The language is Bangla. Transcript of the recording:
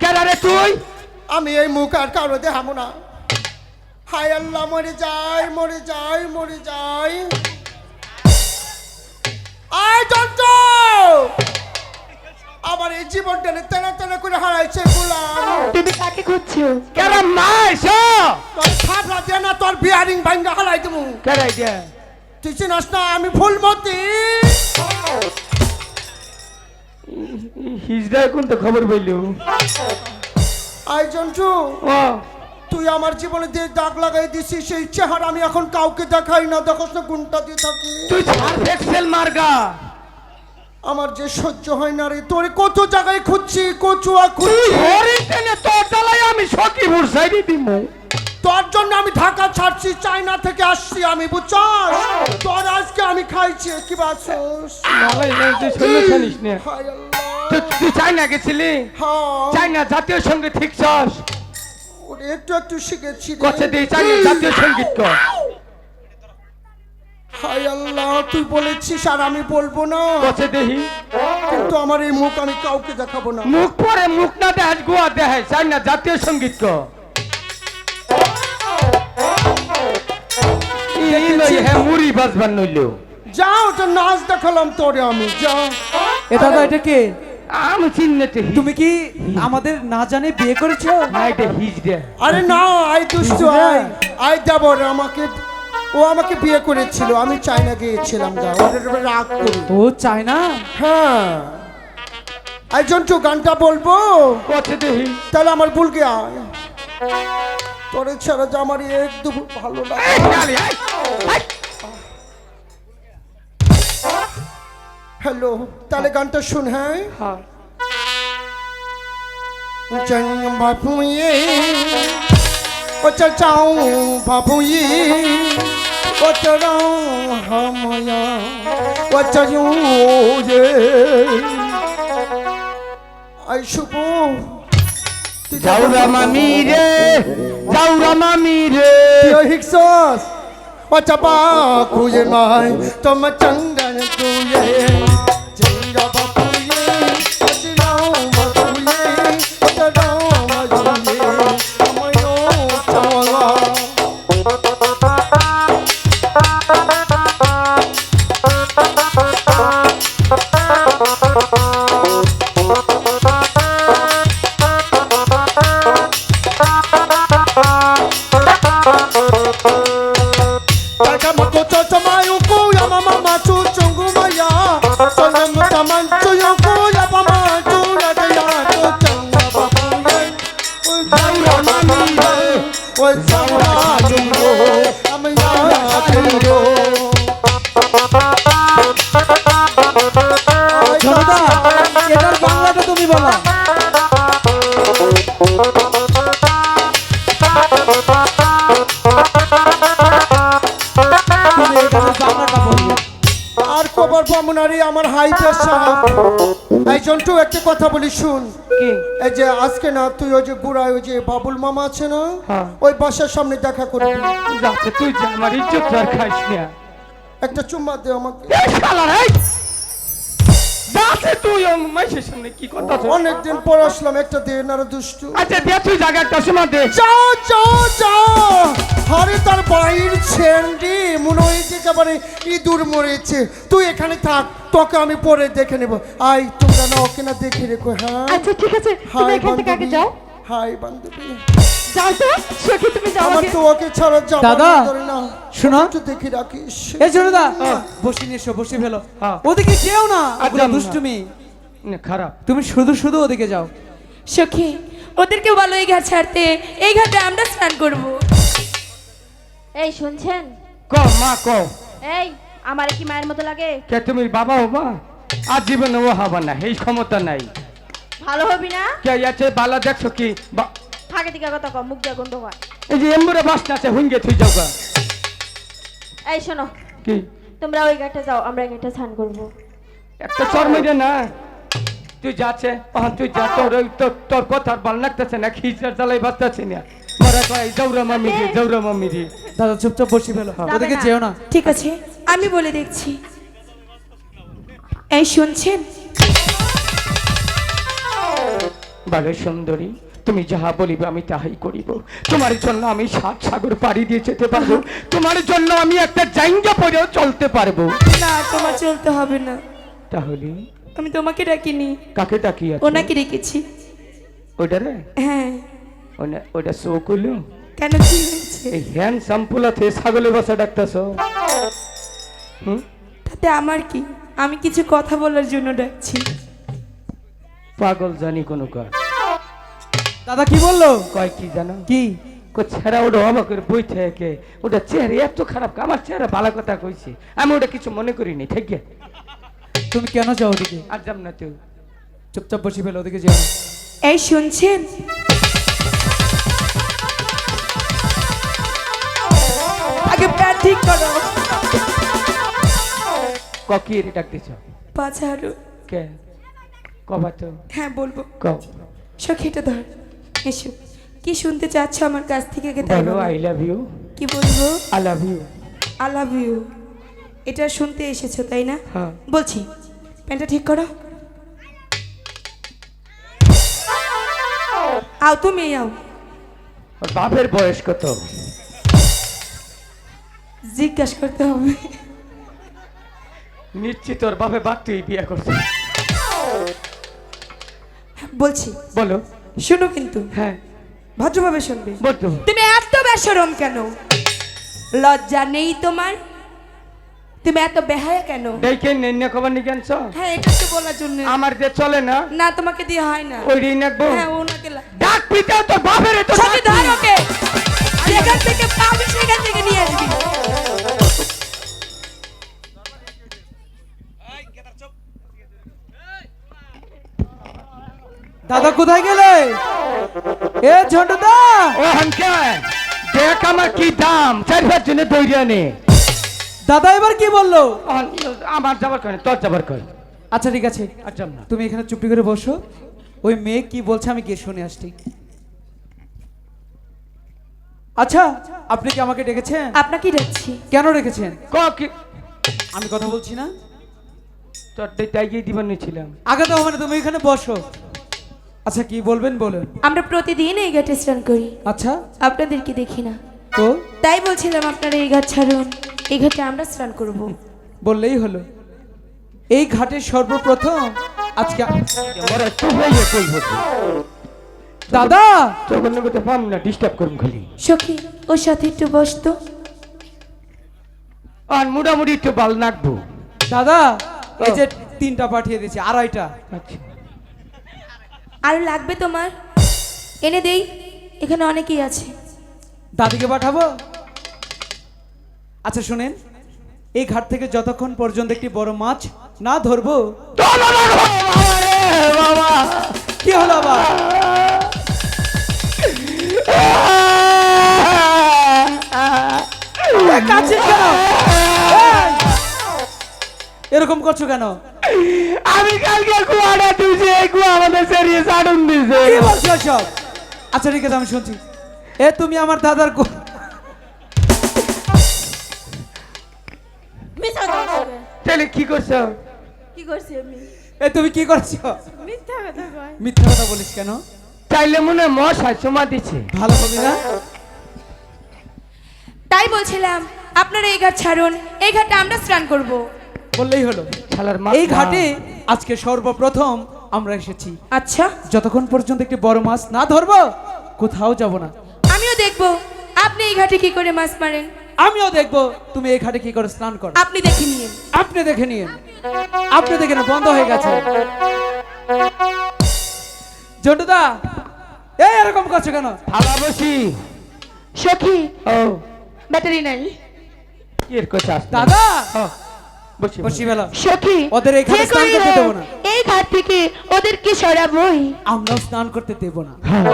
কেডা রে তুই? আমি এই মুখ আর কারও দেখাবো না। হায় আল্লাহ মরে যাই মরে যাই মরে যাই। আয় যন্ত্র! আমার এই জীবন জীবনটা তেনা তেনা করে হারাইছে গুলাম। তুমি কাকে খুঁজছো? কেডা মাইস তোর থাপড়া দে না তোর বিয়ারিং ভাঙ্গা হারাই দেবো। কেডা দে। তুই চিনাস না আমি ফুলমতি। হিজড়া কোন তো খবর পাইলো? জন্টু তুই আমার জীবনে যে দাগ লাগাই দিছিস সেই চেহারা আমি এখন কাউকে দেখাই না। দেখোস না গুণটা দিয়ে থাকি। তুই মার্গা আমার যে সহ্য হয় না রে তোর কত জায়গায় খুঁজছি কচুয়া খুঁজছি। তোর আমি সখীপুর সাইডে তোর জন্য আমি ঢাকা ছাড়ছি চায়না থেকে আসছি আমি বুঝছস? তোর আজকে আমি খাইছি কি বাসস? তুই শুনিস না। হায় আল্লাহ। তুই চাইনা গেছিলি? হ্যাঁ। চাইনা জাতীয় সংগীত শিখছস একটু একটু শিখেছি। কচ্ছে দিয়ে চাইনা জাতীয় সংগীত কর। হায় আল্লাহ তুই বলেছিস আর আমি বলব না। কচ্ছে দেহি। কিন্তু আমার এই মুখ আমি কাউকে দেখাবো না। মুখ পরে মুখ না দেখ গোয়া দেখায় চাইনা জাতীয় সংগীত কর। মুড়ি বাজবার নইলেও। যাও তো নাচ দেখালাম তোরে আমি যা। এ দাদা এটা কে? আমি চিনতে তুমি কি আমাদের না জানে বিয়ে করেছ? না এটা হিজ দে। আরে না আই দুষ্টু আই আই যাব রে আমাকে ও আমাকে বিয়ে করেছিল আমি চায়না গিয়েছিলাম যা ওদের রাগ করি। ও চায় না হ্যাঁ। আই জন্টু গানটা বলব? কচ্ছে দেহি তাহলে আমার ভুলকে আয়। তোরে ছাড়া যে আমার একদম ভালো লাগে হ্যালো তাহলে হ্যাঁ। গানটা শুন হ্যাঁ? হ্যাঁ। জন্ম বাপুয়ে ও চাও বাপুয়ে ও চড়ো হাময়া ও চড়ো রে আই শুভ। যাও রামামি রে যাও রামামি রে। হিকসস? ও চাপা খুঁজে নাই তোমার চন্দন তুয়ে আর খবর পামনারি আমার হাই প্রেশার এই জন্টু একটা কথা বলি শুন। এই যে আজকে না তুই ওই যে গুড়ায় ওই যে বাবুল মামা আছে না হ্যাঁ। ওই বাসার সামনে দেখা করবি যাচ্ছে তুই আমার ইজ্জত আর খাইস না। একটা চুম্মা দে আমাকে। এই শালা রে যাচ্ছে তুই ও সামনে কি কথা তো অনেকদিন পর আসলাম একটা দে নারা দুষ্টু। আচ্ছা দে তুই জায়গা একটা দে। তার বাইর ছেন্ডি মনে হয়েছে একেবারে ইঁদুর মরেছে। তুই এখানে থাক তোকে আমি পরে দেখে নেব। আই তোমরা না ওকে না দেখে রেখো হ্যাঁ? আচ্ছা ঠিক আছে তুমি এখান থেকে আগে যাও। হাই বান্ধবী। যাও তো সখী তুমি যাও আমার তো ওকে ছাড়া যাব দাদা, শোনো। দেখে রাখিস। এ জনতা বসে নিয়ে এসো বসে ফেলো। হ্যাঁ। ওদিকে যেও না যাব না। দুষ্টুমি। খারাপ। তুমি শুধু শুধু ওদিকে যাও। সখি ওদেরকে বলো এই ঘাট ছাড়তে এই ঘাটে আমরা স্নান করব। এই শুনছেন? ক মা ক এই আমার কি মায়ের মতো লাগে? কে তুমি বাবা হবা আর জীবনে ও হবা না এই ক্ষমতা নাই। ভালো হবি না? কে আছে বালা দেখছ কি? থাকে দিকে কথা কম মুখ দিয়ে গন্ধ হয় এই যে এমবুরে বাসনা আছে হুঙ্গে তুই যাও গা। এই শোনো কি? তোমরা ওই ঘাটে যাও আমরা এই ঘাটে স্নান করব। একটা চর্মে না। তুই যাচ্ছে তখন তুই যা তোর ওই তোর তোর কথার ভালো লাগতেছে না খিচার জ্বালাই বাঁচতেছে না। মরা কয় জৌরা মামি রে জৌরা মামি রে দাদা চুপচাপ বসে ফেলো। ওদিকে যেও না। ঠিক আছে আমি বলে দেখছি। এই শুনছেন? ভালো সুন্দরী তুমি যাহা বলিবে আমি তাহাই করিব। তোমার জন্য আমি সাত সাগর পাড়ি দিয়ে যেতে পারব। তোমার জন্য আমি একটা জাইঙ্গা পরেও চলতে পারব। না তোমার চলতে হবে না। তাহলে? আমি তোমাকে ডাকিনি। কাকে আছে ওনাকে রেখেছি ওটা রে হ্যাঁ। ওনা- ওটা শো করল কেন কি হয়েছে? এই হ্যান সাম্পুলাতে ছাগলের বাসা ডাকতেছ। হুম? তাতে আমার কি? আমি কিছু কথা বলার জন্য ডাকছি। পাগল জানি কোনো কাজ। দাদা কি বলল? কয় কি জানো? কি? কো ছেড়া ওটা আমাকে বই থেকে। ওটা চেহারা এত খারাপ আমার চেহারা ভালো কথা কইছে। আমি ওটা কিছু মনে করিনি ঠিক তুমি কেন যাও ওদিকে? আর যাম না তুই। চুপচাপ বসে ফেলো ওদিকে যাও। এই শুনছেন? আগে প্যাট ঠিক করো। ককি রে ডাকতেছ পাছাড়ো কে? কবা তো হ্যাঁ বলব। কও সখীটা ধর। এসো। কি শুনতে চাচ্ছ আমার কাছ থেকে আগে তাই বলো। আই লাভ ইউ কি বলব? I love you I love you এটা শুনতে এসেছ তাই না? হ্যাঁ। বলছি প্যান্টটা ঠিক করো? আও তুমি আও। বাপের বয়স কত? জিজ্ঞাসা করতে হবে। নিশ্চিত ওর বাপে বাপ তুই বিয়ে করছে। বলছি বলো। শোনো কিন্তু। হ্যাঁ। ভদ্রভাবে শুনবে। বলতো তুমি এত বেসরম কেন? লজ্জা নেই তোমার? তুমি এত বেহায়া কেন? দেখে নেন্য খবর নিয়ে আনছ? হ্যাঁ এটা তো বলার জন্য। আমার যে চলে না না তোমাকে দিয়ে হয় না। ওই ঋণ রাখব হ্যাঁ ওনাকে ডাক পিতাও তোর বাপের তো সাথে ধর ওকে। যেখান থেকে পাবি সেখান থেকে নিয়ে আসবি। দাদা কোথায় গেলে? এ ঝন্টুদা ও হানকে দেখ আমার কি দাম চার পাঁচ জনে দৌড়িয়া নে দাদা এবার কি বলল? আমার যাবার কয় তোর যাবার কয় আচ্ছা ঠিক আছে। আচ্ছা না। তুমি এখানে চুপটি করে বসো। ওই মেয়ে কি বলছে আমি গিয়ে শুনে আসছি। আচ্ছা আপনি কি আমাকে ডেকেছেন? আপনাকে ডাকছি। কেন রেখেছেন ক কি? আমি কথা বলছি না? তোর তাই গিয়ে দিবার নিয়েছিলাম আগে তো মানে তুমি এখানে বসো। আচ্ছা কি বলবেন বলুন। আমরা প্রতিদিন এই ঘাটে স্নান করি। আচ্ছা। আপনাদেরকে দেখি না। তো? তাই বলছিলাম আপনারা এই ঘাট ছাড়ুন। এই ঘাটে আমরা স্নান করব। বললেই হলো। এই ঘাটে সর্বপ্রথম আজকে দাদা! তখন করতে পাম না ডিস্টার্ব করুন খালি। সখী ওর সাথে একটু বস তো। আর মোটামুটি একটু বাল নাকবো দাদা এই যে তিনটা পাঠিয়ে দিয়েছি আড়াইটা। আচ্ছা। আর লাগবে তোমার? এনে দেই, এখানে অনেকেই আছে। দাদিকে পাঠাবো? আচ্ছা শুনেন, এই ঘাট থেকে যতক্ষণ পর্যন্ত একটি বড় মাছ না ধরবো, কি হলো আবার! এরকম করছ কেন? আমি কালকে কুয়াটা তুলছি এই কুয়া আমাদের সেরিয়ে সাড়ুন দিছে কি বলছো সব আচ্ছা ঠিক আছে আমি শুনছি। এ তুমি আমার দাদার গো- মিথ্যা কথা। তাহলে কি করছ? কি করছি আমি? এ তুমি কি করছ? মিথ্যা কথা কয়। মিথ্যা কথা বলিস কেন? চাইলে মনে হয় মশাই চুমা দিচ্ছে ভালো হবে না? তাই বলছিলাম আপনারা এই ঘাট ছাড়ুন এই ঘাটে আমরা স্নান করব। বললেই হলো। শালার মা এই ঘাটে আজকে সর্বপ্রথম আমরা এসেছি। আচ্ছা। যতক্ষণ পর্যন্ত একটি বড় মাছ না ধরবো কোথাও যাব না। আমিও দেখব। আপনি এই ঘাটে কি করে মাছ মারেন? আমিও দেখব তুমি এই ঘাটে কি করে স্নান করো। আপনি দেখে নিন আপনি দেখে নিন আপনি দেখে নিন বন্ধ হয়ে গেছে। জন্টুদা এই এরকম করছ কেন? থালা বসি। সখী ও। ব্যাটারি নাই। কি এর কথা দাদা বসি বসি সখী ওদের এই ঘাটে স্নান করতে দেবো না। এই ঘাট থেকে ওদেরকে সরাবই। আমরা স্নান করতে দেবো না। হ্যাঁ।